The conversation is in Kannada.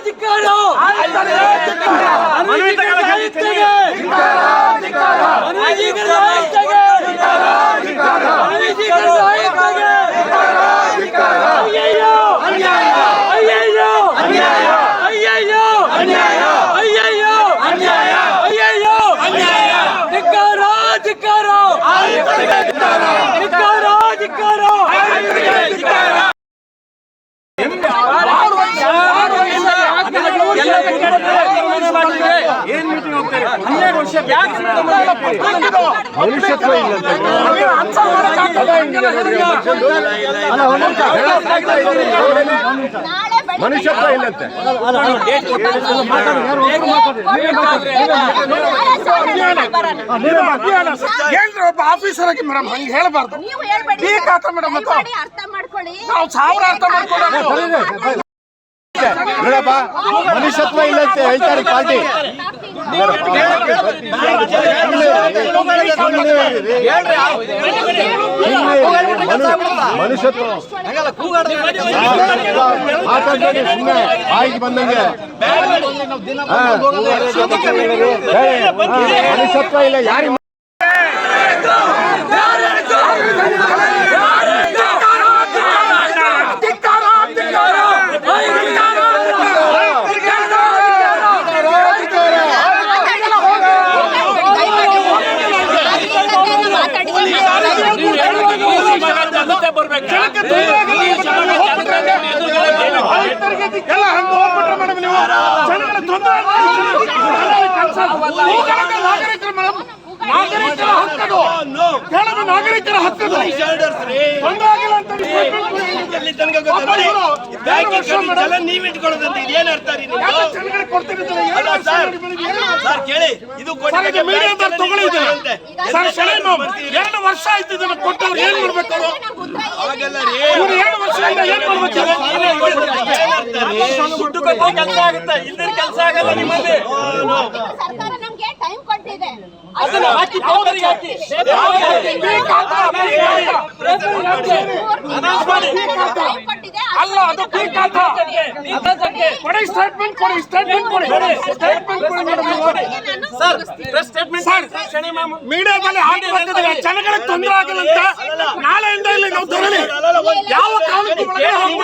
ಧಿಕ್ಕಾರ ತಗೊಳ್ಳಕ್ಕೆ ಸಾಹಿತ್ಯಗೆ ಅನ್ವೇಷಿಕರ ಸಾಹಿತ್ಯಗೆ ಅನ್ವೇಷಿಕರ ಸಾಹಿತ್ಯಗೆ ಅಯ್ಯಯ್ಯೋ ಅಯ್ಯಯ್ಯೋ ಅಯ್ಯಯ್ಯೋ ಅಯ್ಯಯ್ಯೋ ಅಯ್ಯಯ್ಯೋ ಧಿಕ್ಕಾರ ಧಿಕ್ಕಾರ ಧಿಕ್ಕಾರ ಧಿಕ್ಕಾರ ಏನ್ ಮೀಟಿಂಗ್ ಹನ್ನೆರಡು ವರ್ಷ ಮನುಷ್ಯತ್ವ ಇಲ್ಲಂತೆ. ಮನುಷ್ಯತ್ವ ಇಲ್ಲಂತೆ ಹೇಳ್ರಿ ಒಬ್ಬ ಆಫೀಸರ್ ಆಗಿ ಮೇಡಮ್ ಹಂಗೆ ಹೇಳಬಾರ್ದು. ಮೇಡಮ್ ನಾವು ಸಾವಿರ ಅರ್ಥ ಮಾಡ್ಕೊಂಡು ನೋಡಪ್ಪ ಮನುಷ್ಯತ್ವ ಇಲ್ಲಂತೆ ಹೇಳ್ತಾರೆ ಪಾರ್ಟಿ. ಮನುಷ್ಯತ್ವ ಮಾತಾಡ್ಬೇಡಿ ಸುಮ್ಮನೆ ಬಂದಂಗೆ ಮನುಷ್ಯತ್ವ ಇಲ್ಲ ಯಾರಿಗೆ ಎಲ್ಲ ಹಂಗ ಹೋಗ್ಬಿಟ್ರೆ ಮೇಡಮ್ ನೀವು ಜನಗಳ ತೊಂದರೆ ನಾಗರಿಕರು ಮೇಡಮ್. ನಾಗರಿಕರ ಹಕ್ಕದು. ಕೇಳೋದು ನಾಗರಿಕರ ಹಕ್ಕದು. ತೊಂದರೆ ಆಗಿಲ್ಲ ಅಂತ ಜಲ ನೀವ್ ಇಟ್ಕೊಳ್ಳೋದಂತ ಇದೇನ್ ಅರ್ಥ? ಜನಗಳಿಗೆ ಕೊಡ್ತಿರ್ತಾರೆ ಕೇಳಿ. ಇದು ಸರ್ ಸರ್ ಶರಣ್ ಎರಡು ವರ್ಷ ಆಯ್ತು ಇದನ್ನ ಕೊಟ್ಟವ್ರು ಏನ್ ಮಾಡ್ಬೇಕು ಇವ್ರು ಎರಡು ವರ್ಷದಿಂದ ಏನ್ ಮಾಡ್ಬೇಕು? ದುಡ್ಡು ಕೊಟ್ಟರೆ ಕೆಲಸ ಆಗುತ್ತೆ. ಇಲ್ದಿರ ಕೆಲಸ ಆಗಲ್ಲ ನಿಮ್ಮಲ್ಲಿ. ಅದನ್ನ ಹಾಕಿ ಹಾಕಿ ಅಲ್ಲ ಅದು ಪೀಕ್ ಅಂತ ಕೊಡಿ ಸ್ಟೇಟ್ಮೆಂಟ್ ಕೊಡಿ ಸ್ಟೇಟ್ಮೆಂಟ್ ಕೊಡಿ ಸ್ಟೇಟ್ಮೆಂಟ್ ಕೊಡಿ ಮೇಡಮ್ ಸರ್ ಸ್ಟೇಟ್ಮೆಂಟ್ ಸರ್ ಶನಿ ಮೇಲೆ ಹಾಕಬೇಕಾದ್ರೆ ಜನಗಳಿಗೆ ತೊಂದರೆ ಆಗಲ್ಲ ಅಂತ ನಾಳೆಯಿಂದ ಇಲ್ಲಿ ನಾವು ಯಾವ ಕಾರಣಕ್ಕೂ